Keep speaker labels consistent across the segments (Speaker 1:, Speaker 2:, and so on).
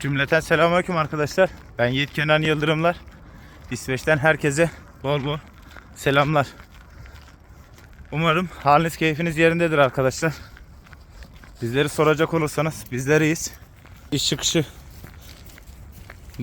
Speaker 1: Cümleten selamünaleyküm arkadaşlar. Ben Yiğit Kenan Yıldırımlar. İsveç'ten herkese bol bol selamlar. Umarım haliniz keyfiniz yerindedir arkadaşlar. Bizleri soracak olursanız bizler iyiyiz. İş çıkışı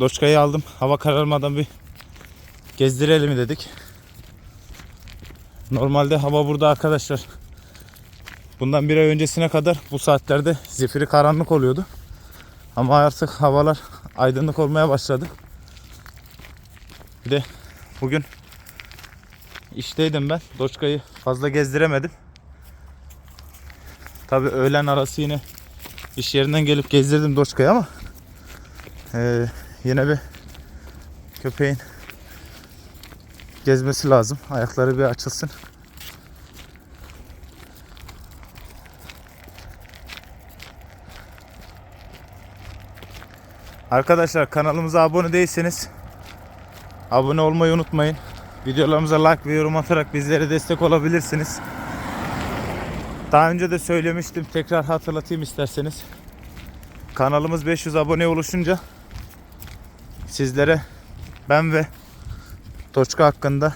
Speaker 1: Doçka'yı aldım. Hava kararmadan bir gezdirelim dedik. Normalde hava burada arkadaşlar. Bundan bir ay öncesine kadar bu saatlerde zifiri karanlık oluyordu. Ama artık havalar aydınlık olmaya başladı. Bir de bugün işteydim ben. Doçka'yı fazla gezdiremedim. Tabi öğlen arası yine iş yerinden gelip gezdirdim Doçka'yı ama eee, yine bir köpeğin gezmesi lazım. Ayakları bir açılsın. Arkadaşlar kanalımıza abone değilseniz abone olmayı unutmayın. Videolarımıza like ve yorum atarak bizlere destek olabilirsiniz. Daha önce de söylemiştim. Tekrar hatırlatayım isterseniz. Kanalımız 500 abone oluşunca sizlere ben ve Toçka hakkında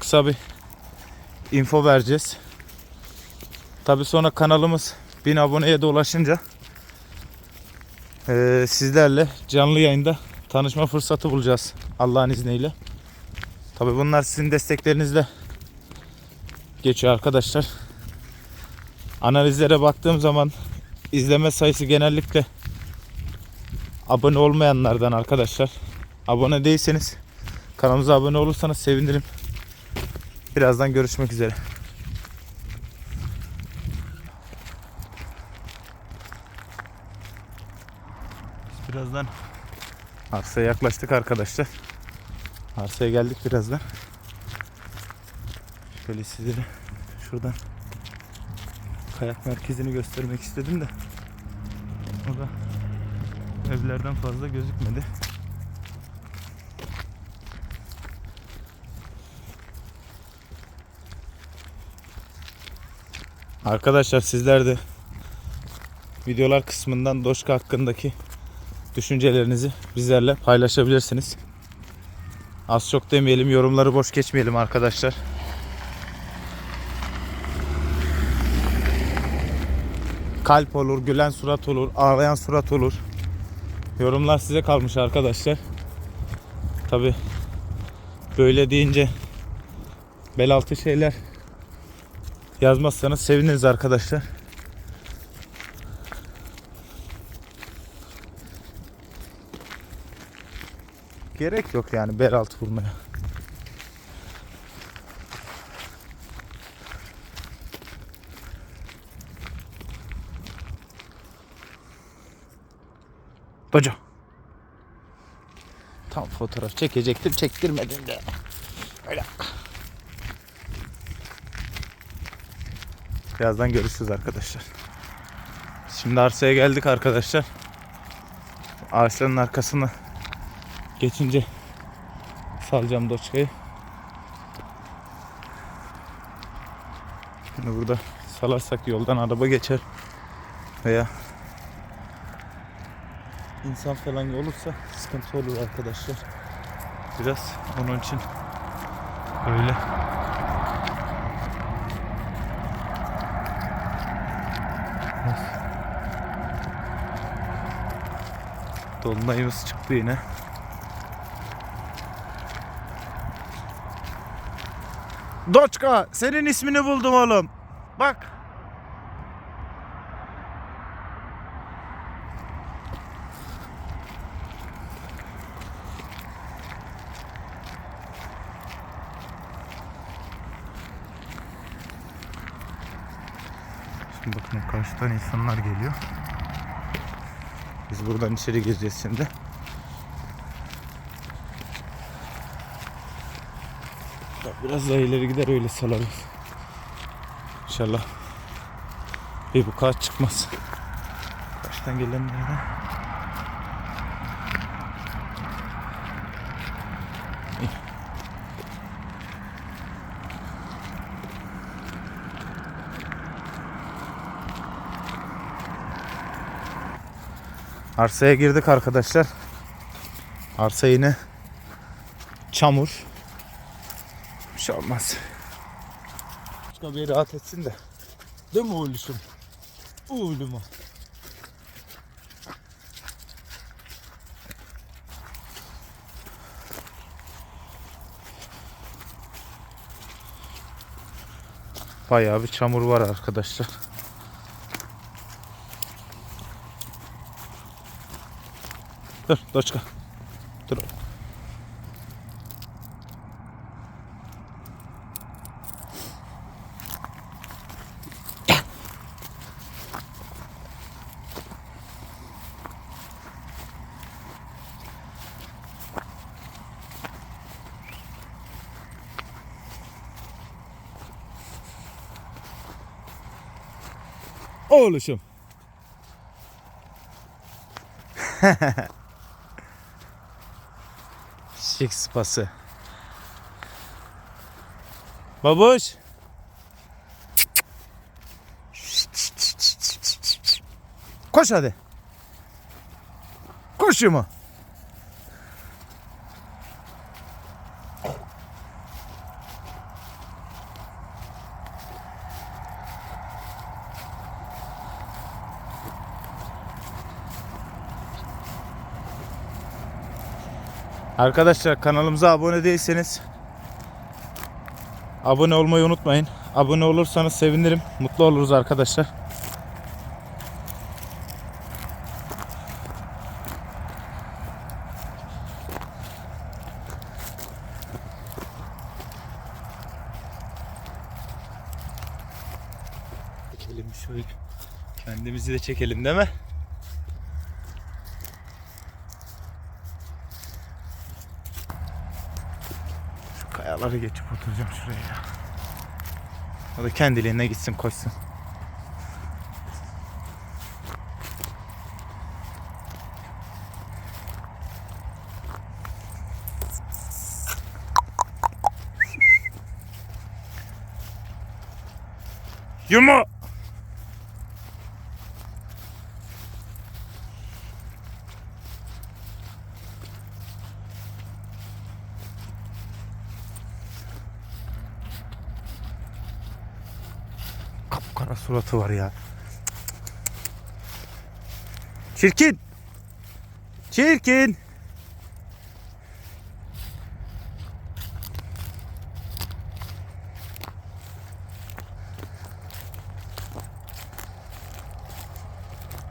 Speaker 1: kısa bir info vereceğiz. Tabi sonra kanalımız 1000 aboneye de ulaşınca ee, sizlerle canlı yayında tanışma fırsatı bulacağız Allah'ın izniyle. Tabi bunlar sizin desteklerinizle geçiyor arkadaşlar. Analizlere baktığım zaman izleme sayısı genellikle abone olmayanlardan arkadaşlar. Abone değilseniz kanalımıza abone olursanız sevinirim. Birazdan görüşmek üzere. Biz birazdan arsaya yaklaştık arkadaşlar. Arsaya geldik birazdan. Şöyle sizlere şuradan kayak merkezini göstermek istedim de o da evlerden fazla gözükmedi. Arkadaşlar sizler de videolar kısmından Doşka hakkındaki düşüncelerinizi bizlerle paylaşabilirsiniz. Az çok demeyelim, yorumları boş geçmeyelim arkadaşlar. Kalp olur, gülen surat olur, ağlayan surat olur. Yorumlar size kalmış arkadaşlar. Tabi böyle deyince bel altı şeyler yazmazsanız seviniriz arkadaşlar. Gerek yok yani bel altı vurmaya. Doca. Tam fotoğraf çekecektim çektirmedim de. Öyle. Birazdan görüşürüz arkadaşlar. Şimdi arsaya geldik arkadaşlar. Ağaçların arkasına geçince salacağım doçkayı. Şimdi burada salarsak yoldan araba geçer veya insan falan olursa sıkıntı olur arkadaşlar. Biraz onun için öyle Dolunayımız çıktı yine. Doçka senin ismini buldum oğlum. Bak. Şimdi bakın karşıdan insanlar geliyor. Biz buradan içeri gireceğiz şimdi. Biraz daha ileri gider öyle salarız. İnşallah bir bu kağıt çıkmaz. Baştan gelenlerden. İyi. Arsaya girdik arkadaşlar. Arsa yine çamur. Bir şey olmaz. Başka bir rahat etsin de. Değil mi oğluşum? Oğluma. Bayağı bir çamur var arkadaşlar. Dur, doçka. Dur. Oğluşum. Şık sıpası. Babuş. Koş hadi. Koş mu? Arkadaşlar kanalımıza abone değilseniz abone olmayı unutmayın. Abone olursanız sevinirim. Mutlu oluruz arkadaşlar. Çekelim şöyle. Kendimizi de çekelim değil mi? Şu kayaları geçip oturacağım şuraya ya. O da kendiliğine gitsin koşsun. Yuma! Suratı var ya. Çirkin. Çirkin.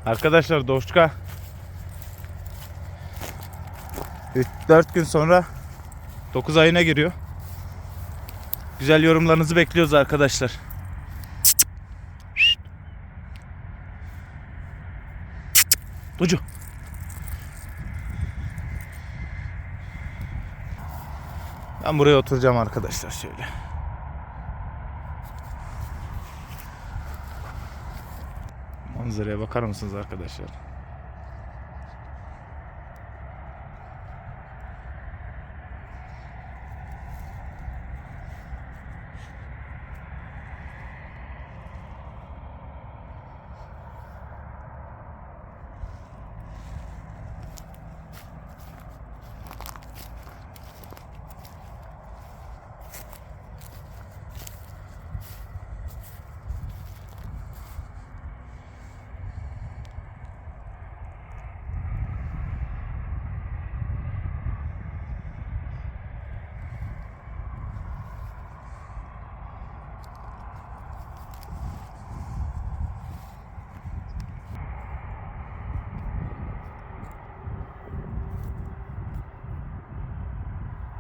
Speaker 1: Arkadaşlar Doşka 4 gün sonra 9 ayına giriyor. Güzel yorumlarınızı bekliyoruz arkadaşlar. Ben buraya oturacağım arkadaşlar şöyle. Manzaraya bakar mısınız arkadaşlar?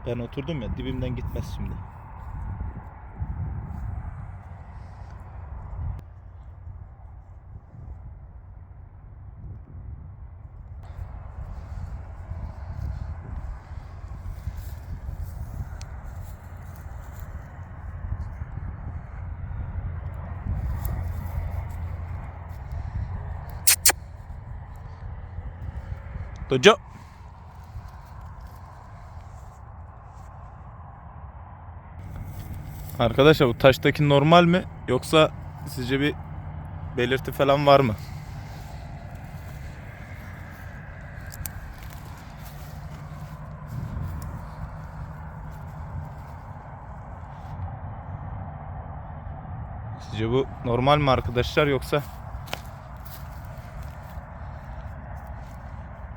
Speaker 1: Ben oturdum ya dibimden gitmez şimdi. Dojo. Arkadaşlar bu taştaki normal mi? Yoksa sizce bir belirti falan var mı? Sizce bu normal mi arkadaşlar yoksa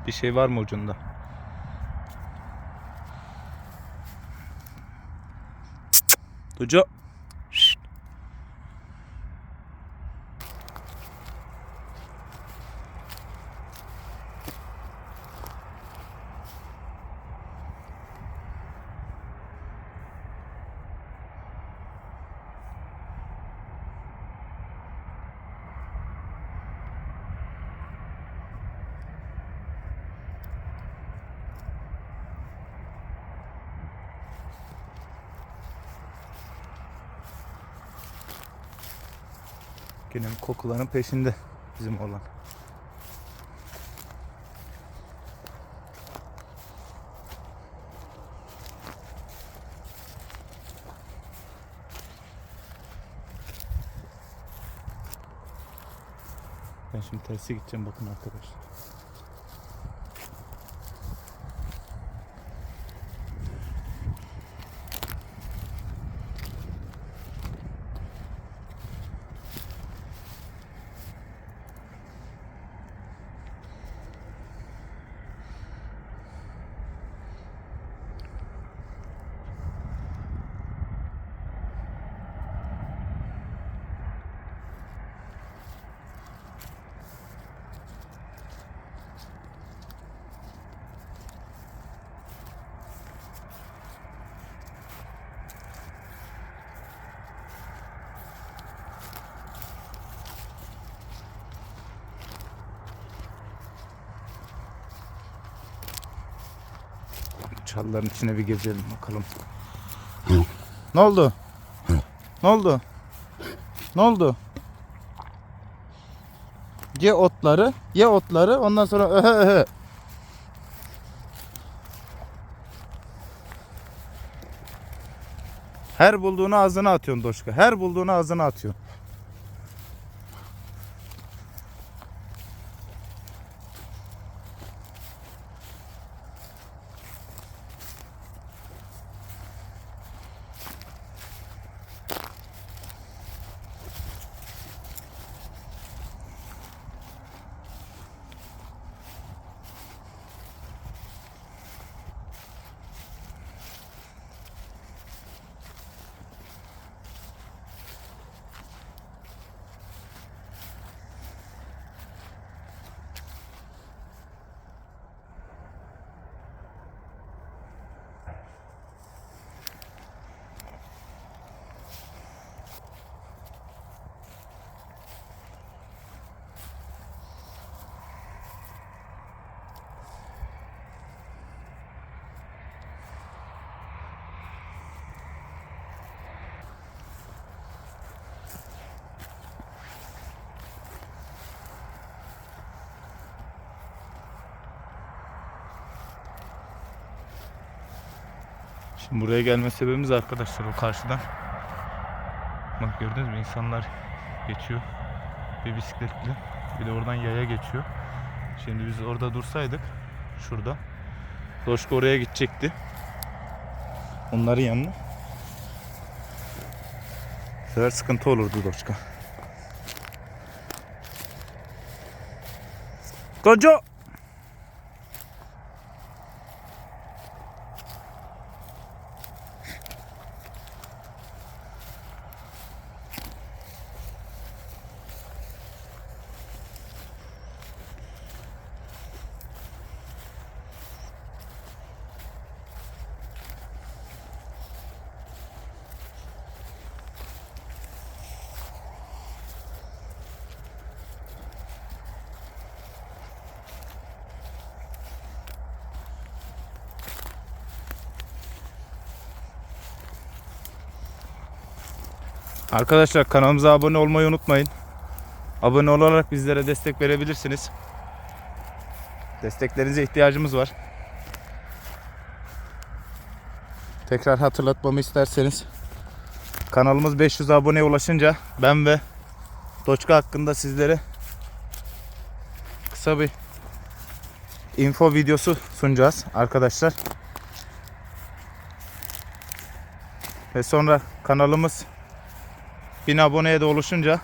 Speaker 1: bir şey var mı ucunda? તો જો kokuların peşinde bizim olan. Ben şimdi tersi gideceğim bakın arkadaşlar. Çalıların içine bir gezelim bakalım. ne oldu? Ne oldu? Ne oldu? Ye otları, ye otları ondan sonra öhe öhe. Her bulduğunu ağzına atıyorsun Doşka. Her bulduğunu ağzına atıyorsun. Şimdi buraya gelme sebebimiz arkadaşlar o karşıdan. Bak gördünüz mü insanlar geçiyor. Bir bisikletli bir de oradan yaya geçiyor. Şimdi biz orada dursaydık şurada. Doşka oraya gidecekti. Onların yanına. Bu sefer sıkıntı olurdu Doşka. Koca! Arkadaşlar kanalımıza abone olmayı unutmayın. Abone olarak bizlere destek verebilirsiniz. Desteklerinize ihtiyacımız var. Tekrar hatırlatmamı isterseniz kanalımız 500 aboneye ulaşınca ben ve Doçka hakkında sizlere kısa bir info videosu sunacağız arkadaşlar. Ve sonra kanalımız 1000 aboneye de oluşunca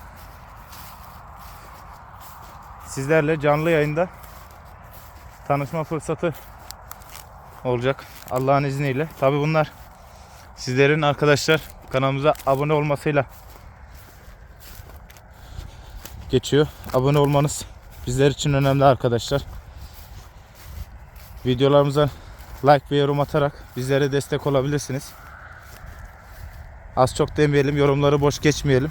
Speaker 1: sizlerle canlı yayında tanışma fırsatı olacak Allah'ın izniyle. Tabi bunlar sizlerin arkadaşlar kanalımıza abone olmasıyla geçiyor. Abone olmanız bizler için önemli arkadaşlar. Videolarımıza like ve yorum atarak bizlere destek olabilirsiniz. Az çok demeyelim, yorumları boş geçmeyelim.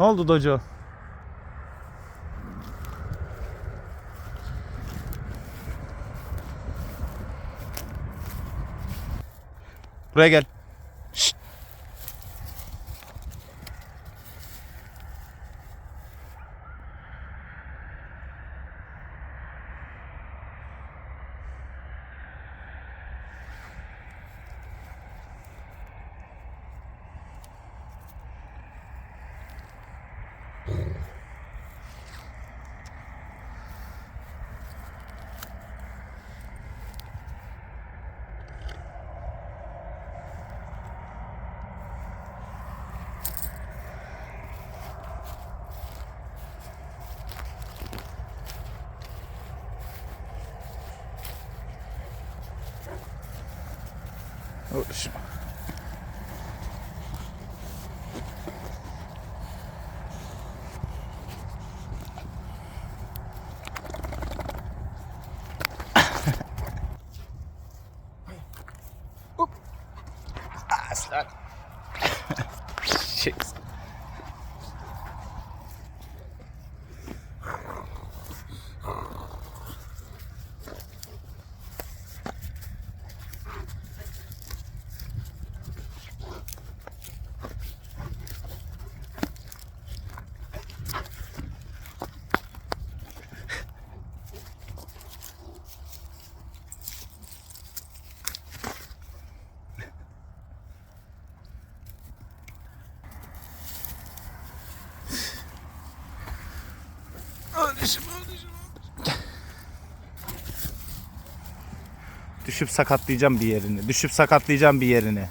Speaker 1: Ne oldu Doco? Buraya gel. Oh, Oops. Düşüp sakatlayacağım bir yerini. Düşüp sakatlayacağım bir yerini.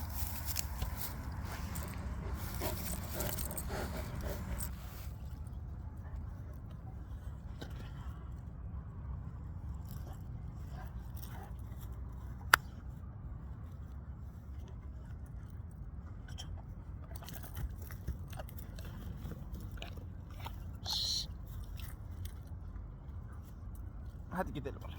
Speaker 1: Hadi gidelim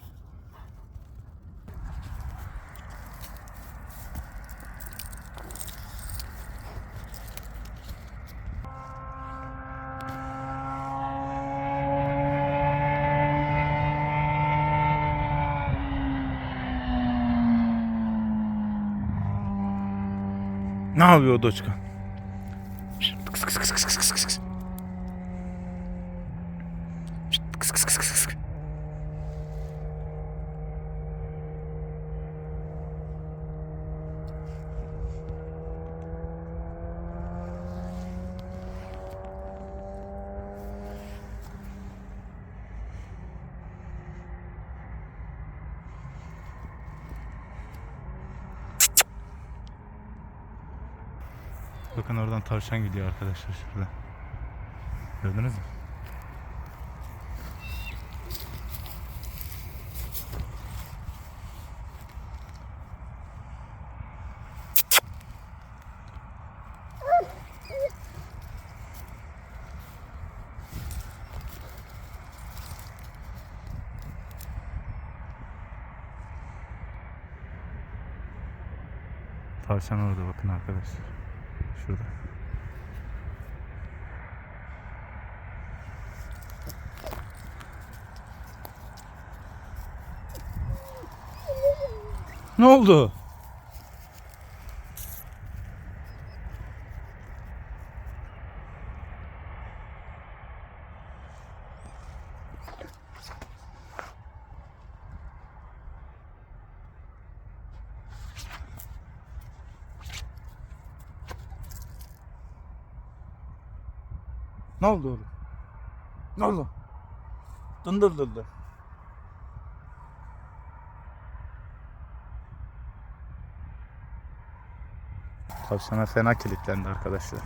Speaker 1: Ne yapıyor o Bakın oradan tavşan gidiyor arkadaşlar şurada. Gördünüz mü? Tavşan orada bakın arkadaşlar. Şurada. Ne oldu? Ne oldu oğlum? Ne oldu? Dındır dındır. Tavşana fena kilitlendi arkadaşlar.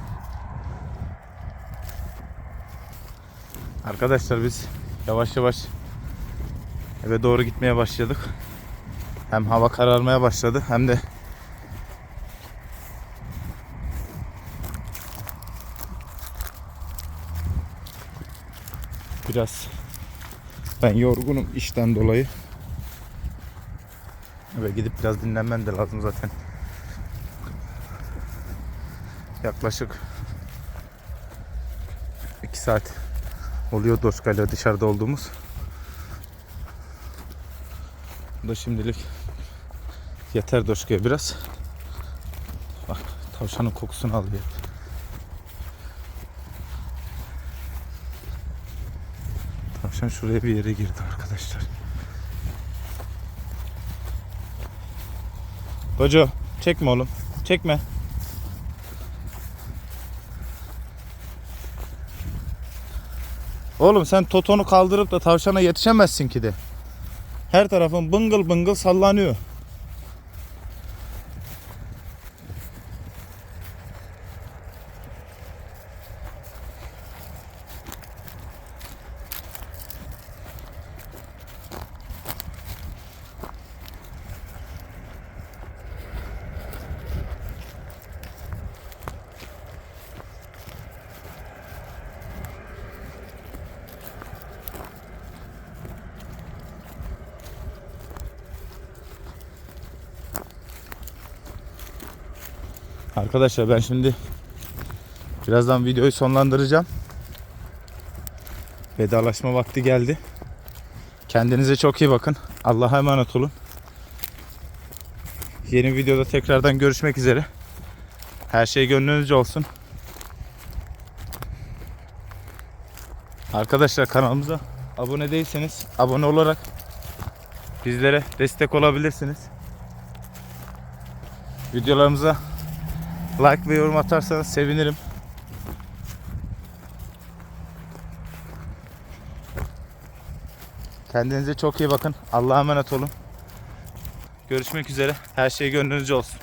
Speaker 1: Arkadaşlar biz yavaş yavaş eve doğru gitmeye başladık. Hem hava kararmaya başladı hem de biraz ben yorgunum işten dolayı. Ve gidip biraz dinlenmem de lazım zaten. Yaklaşık 2 saat oluyor Doşka'yla dışarıda olduğumuz. Bu da şimdilik yeter Doşka'ya biraz. Bak tavşanın kokusunu alıyor. Tavşan şuraya bir yere girdi arkadaşlar. Koca çekme oğlum. Çekme. Oğlum sen totonu kaldırıp da tavşana yetişemezsin ki de. Her tarafın bıngıl bıngıl sallanıyor. Arkadaşlar ben şimdi birazdan videoyu sonlandıracağım. Vedalaşma vakti geldi. Kendinize çok iyi bakın. Allah'a emanet olun. Yeni videoda tekrardan görüşmek üzere. Her şey gönlünüzce olsun. Arkadaşlar kanalımıza abone değilseniz abone olarak bizlere destek olabilirsiniz. Videolarımıza like ve yorum atarsanız sevinirim. Kendinize çok iyi bakın. Allah'a emanet olun. Görüşmek üzere. Her şey gönlünüzce olsun.